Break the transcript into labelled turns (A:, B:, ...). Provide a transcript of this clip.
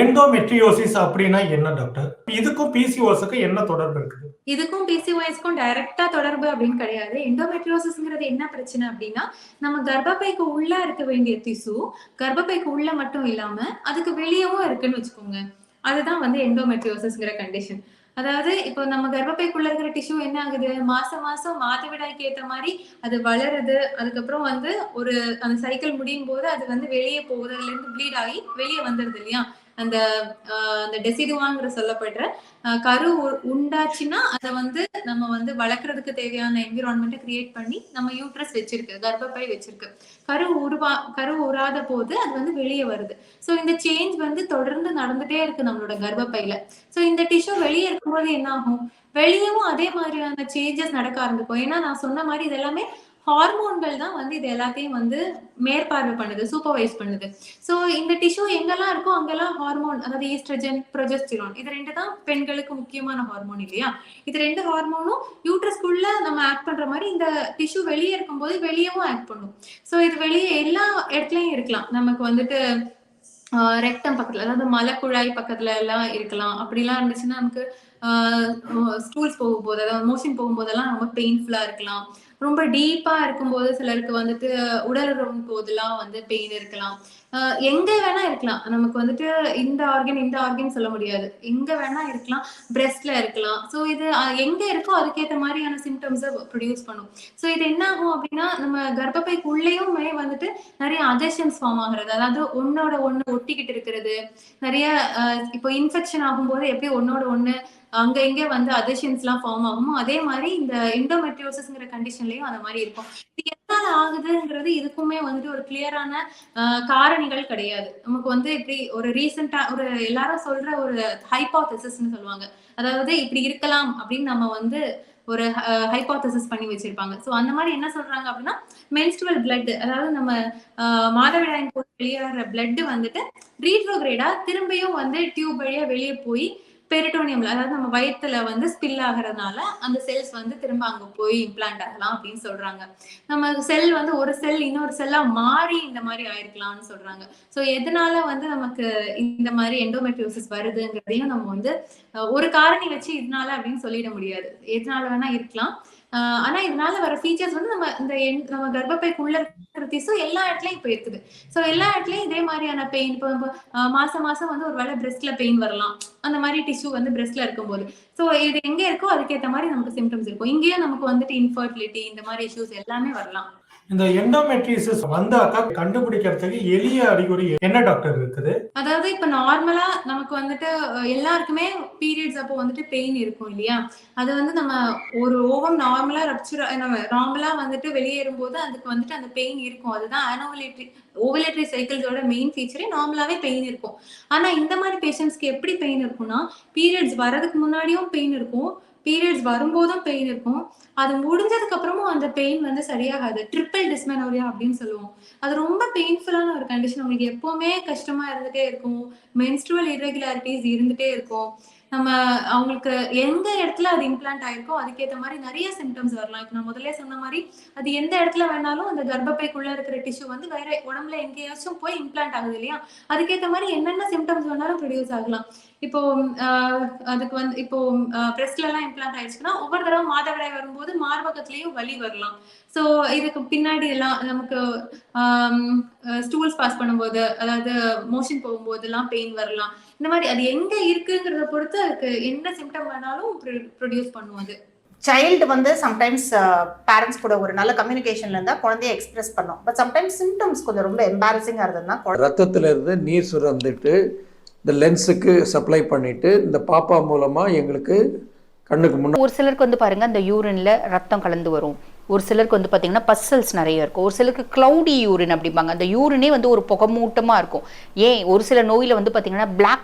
A: Endometriosis அப்படின்னா என்ன doctor இதுக்கும் பிசிஓஸுக்கும் என்ன தொடர்பு இருக்குது?
B: இதுக்கும் பிசிஓஎஸ்க்கும் டைரக்டா தொடர்பு அப்படின்னு கிடையாது. எண்டோமெட்ரியோசிஸ்ங்கிறது என்ன பிரச்சனை அப்படின்னா நம்ம கர்ப்பப்பைக்கு உள்ள இருக்க வேண்டிய திசு கர்ப்பப்பைக்கு உள்ள மட்டும் இல்லாம அதுக்கு வெளியவும் இருக்குன்னு வச்சுக்கோங்க. அதுதான் வந்து எண்டோமெட்ரியோசிஸ்ங்கிற கண்டிஷன் அதாவது இப்போ நம்ம கர்ப்பப்பைக்குள்ள இருக்கிற டிஷ்யூ என்ன ஆகுது? மாசம் மாசம் மாதவிடாய்க்கு ஏத்த மாதிரி அது வளருது. அதுக்கப்புறம் வந்து ஒரு அந்த சைக்கிள் முடியும் போது அது வந்து வெளியே போகுது. அதுல இருந்து ப்ளீட் ஆகி வெளியே வந்துருது இல்லையா? அந்த ஆஹ் அந்த டெசிடுவாங்கிற சொல்லப்படுற கரு உ- உண்டாச்சுன்னா அதை வந்து நம்ம வந்து வளர்க்கறதுக்கு தேவையான என்விரான்மெண்ட்டை கிரியேட் பண்ணி நம்ம யூட்ரஸ் வச்சிருக்கு கர்ப்பப்பை வச்சிருக்கு. கரு உருவா கரு உராத போது அது வந்து வெளியே வருது. சோ இந்த சேஞ்ச் வந்து தொடர்ந்து நடந்துட்டே இருக்கு நம்மளோட கர்ப்பப்பையில. சோ இந்த டிஷ்யூ வெளியே இருக்கும்போது என்ன ஆகும்? வெளியவும் அதே மாதிரியான சேஞ்சஸ் நடக்க ஆரம்பிக்கும். ஏன்னா நான் சொன்ன மாதிரி இதெல்லாமே ஹார்மோன்கள் தான் வந்து இது எல்லாத்தையும் வந்து மேற்பார்வை பண்ணுது சூப்பர்வைஸ் பண்ணுது. சோ இந்த டிஷ்யூ எங்கெல்லாம் இருக்கோ அங்கெல்லாம் ஹார்மோன் அதாவது ஈஸ்ட்ரஜன் ப்ரொஜெஸ்டிரான் இது ரெண்டு தான் பெண்களுக்கு முக்கியமான ஹார்மோன் இல்லையா? இது ரெண்டு ஹார்மோனும் யூட்ரஸ்குள்ள நம்ம ஆக்ட் பண்ற மாதிரி இந்த டிஷ்யூ வெளியே இருக்கும்போது வெளியவும் ஆக்ட் பண்ணும். சோ இது வெளியே எல்லா இடத்துலயும் இருக்கலாம். நமக்கு வந்துட்டு ரெக்டம் பக்கத்துல அதாவது மலக்குழாய் பக்கத்துல எல்லாம் இருக்கலாம். அப்படிலாம் இருந்துச்சுன்னா நமக்கு ஸ்டூல்ஸ் போகும்போது அதாவது மோஷன் போகும்போதெல்லாம் ரொம்ப பெயின்ஃபுல்லா இருக்கலாம். ரொம்ப டீப்பா இருக்கும்போது சிலருக்கு வந்துட்டு உடல் போதெல்லாம் வந்து பெயின் இருக்கலாம். எங்க வேணா இருக்கலாம். நமக்கு வந்துட்டு இந்த ஆர்கன் இந்த ஆர்கன் சொல்ல முடியாது. எங்க வேணா இருக்கலாம். பிரெஸ்ட்ல இருக்கலாம். ஸோ இது எங்க இருக்கோ அதுக்கேற்ற மாதிரியான சிம்டம்ஸை ப்ரொடியூஸ் பண்ணும். ஸோ இது என்ன ஆகும் அப்படின்னா நம்ம கர்ப்பப்பைக்குள்ளேயுமே வந்துட்டு நிறைய அதர்ஷன்ஸ் ஃபார்ம் ஆகுறது. அதாவது ஒன்னோட ஒன்னு ஒட்டிக்கிட்டு இருக்கிறது. நிறைய ஆஹ், இப்போ இன்ஃபெக்ஷன் ஆகும்போது எப்படி ஒன்னோட ஒன்னு அங்க இங்க வந்து அதர்ஷன்ஸ் எல்லாம் ஃபார்ம் ஆகுமோ அதே மாதிரி இந்த இண்டோமெட்ரியோசிஸ்ங்கிற கண்டிஷன்லயும் அந்த மாதிரி இருக்கும். இது எதனால ஆகுதுங்கிறது இதுக்குமே வந்துட்டு ஒரு கிளியரான காரணிகள் கிடையாது. நமக்கு வந்து இப்படி ஒரு ரீசெண்டா ஒரு எல்லாரும் சொல்ற ஒரு ஹைபாத்தசிஸ்ன்னு சொல்லுவாங்க. அதாவது இப்படி இருக்கலாம் அப்படின்னு நம்ம வந்து ஒரு ஹைபாத்தசிஸ் பண்ணி வச்சிருப்பாங்க. சோ அந்த மாதிரி என்ன சொல்றாங்க அப்படின்னா மென்ஸ்ட்ரல் பிளட் அதாவது நம்ம மாதவிடாயின் போது வெளியேற பிளட் வந்துட்டு ரீட்ரோகிரேடா திரும்பியும் வந்து டியூப் வழியா வெளியே போய் பெரிட்டோனியம்ல அதாவது நம்ம வயித்துல வந்து ஸ்பில் ஆகிறதுனால அந்த செல்ஸ் வந்து திரும்ப அங்க போய் இம்ப்ளான்ட் ஆகலாம் அப்படின்னு சொல்றாங்க. நம்ம செல் வந்து ஒரு செல் இன்னொரு செல்லா மாறி இந்த மாதிரி ஆயிருக்கலாம்னு சொல்றாங்க. சோ எதனால வந்து நமக்கு இந்த மாதிரி எண்டோமெட்ரியோசிஸ் வருதுங்கிறதையும் நம்ம வந்து ஒரு காரணி வச்சு இதனால அப்படின்னு சொல்லிட முடியாது. எதனால வேணா இருக்கலாம். ஆனா இதனால வர ஃபீச்சர்ஸ் வந்து நம்ம இந்த நம்ம கர்ப்பப்பைக்குள்ள இருக்கிற திசு எல்லா இடத்துலயும் இப்ப இருக்குது. சோ எல்லா இடத்துலயும் இதே மாதிரியான பெயின் இப்போ மாசம் மாசம் வந்து ஒரு வேளை பிரெஸ்ட்ல பெயின் வரலாம். அந்த மாதிரி டிஷ்யூ வந்து பிரெஸ்ட்ல இருக்கும்போது. சோ இது எங்க இருக்கோ அதுக்கேற்ற மாதிரி நமக்கு சிம்டம்ஸ் இருக்கும். இங்கேயும் நமக்கு வந்துட்டு இன்ஃபர்டிலிட்டி இந்த மாதிரி இஷ்யூஸ் எல்லாமே வரலாம்.
A: இந்த எண்டோமெட்ரிசிஸ் வந்தாக்கா கண்டுபிடிக்கிறதுக்கு எளிய அறிகுறி என்ன டாக்டர் இருக்குது?
B: அதாவது இப்ப நார்மலா நமக்கு வந்துட்டு எல்லாருக்குமே பீரியட்ஸ் அப்போ வந்துட்டு பெயின் இருக்கும் இல்லையா? அது வந்து நம்ம ஒரு ஓவம் நார்மலா ரப்சர் நம்ம நார்மலா வந்துட்டு வெளியேறும் போது அதுக்கு வந்துட்டு அந்த பெயின் இருக்கும். அதுதான் ஆனோவலேட்ரி ஓவலேட்ரி சைக்கிள்ஸோட மெயின் ஃபீச்சரே நார்மலாவே பெயின் இருக்கும். ஆனா இந்த மாதிரி பேஷண்ட்ஸ்க்கு எப்படி பெயின் இருக்கும்னா பீரியட்ஸ் வர்றதுக்கு முன்னாடியும் பெயின் இருக்கும். பீரியட்ஸ் வரும்போதும் பெயின் இருக்கும். அது முடிஞ்சதுக்கு அப்புறமும் அந்த பெயின் வந்து சரியாகாது. ட்ரிப்பிள் டிஸ்மெனோரியா அப்படின்னு சொல்லுவோம். அது ரொம்ப பெயின்ஃபுல்லான ஒரு கண்டிஷன் உங்களுக்கு எப்பவுமே கஷ்டமா இருந்துட்டே இருக்கும். மென்ஸ்ட்ருவல் irregularities இருந்துட்டே இருக்கும். நம்ம அவங்களுக்கு எந்த இடத்துல அது இம்ப்ளான்ட் ஆயிருக்கோ அதுக்கேத்த மாதிரி நிறைய சிம்டம்ஸ் வரலாம். இப்போ நான் முதல்ல சொன்ன மாதிரி அது எந்த இடத்துல வேணாலும் அந்த கர்ப்பப்பைக்குள்ள இருக்கிற டிஷ்யூ வந்து வேற உடம்புல எங்கேயாச்சும் போய் இம்ப்ளான்ட் ஆகுது இல்லையா? அதுக்கேற்ற மாதிரி என்னென்ன சிம்டம்ஸ் வேணாலும் ப்ரொடியூஸ் ஆகலாம். இப்போ ஆஹ், அதுக்கு வந்து இப்போ பிரஸ்ட்ல எல்லாம் இம்ப்ளான்ட் ஆயிடுச்சுன்னா ஒவ்வொரு தடவை மாதவிடாய் வரும்போது மார்பகத்திலயும் வலி வரலாம். சோ இதுக்கு பின்னாடி எல்லாம் நமக்கு ஸ்டூல்ஸ் பாஸ் பண்ணும்போது அதாவது மோஷன் போகும்போது எல்லாம் பெயின் வரலாம். இந்த மாதிரி அது எங்க இருக்குங்கிறத பொறுத்து அதுக்கு என்ன சிம்டம் வேணாலும் ப்ரொடியூஸ் பண்ணும் அது.
C: சைல்டு வந்து சம்டைம்ஸ் பேரண்ட்ஸ் கூட ஒரு நல்ல கம்யூனிகேஷன்ல இருந்தா குழந்தைய எக்ஸ்பிரஸ் பண்ணும். பட் சம்டைம்ஸ் சிம்டம்ஸ் கொஞ்சம் ரொம்ப எம்பாரசிங்கா இருந்ததுன்னா
D: ரத்தத்துல இருந்து நீர் சுரந்துட்டு இந்த லென்ஸுக்கு சப்ளை பண்ணிட்டு இந்த பாப்பா மூலமா எங்களுக்கு கண்ணுக்கு முன்னாடி
E: ஒரு சிலருக்கு வந்து பாருங்க அந்த யூரின்ல ரத்தம் கலந்து வரும். ஒரு சிலருக்கு வந்து பாத்தீங்கன்னா பசல்ஸ் நிறைய இருக்கும். ஒரு சிலருக்கு க்ளவுடி யூரின் அப்படிம்பாங்க. அந்த யூரினே வந்து ஒரு புகமூட்டமாக இருக்கும். ஏன்? ஒரு சில நோயில வந்து பாத்தீங்கன்னா பிளாக்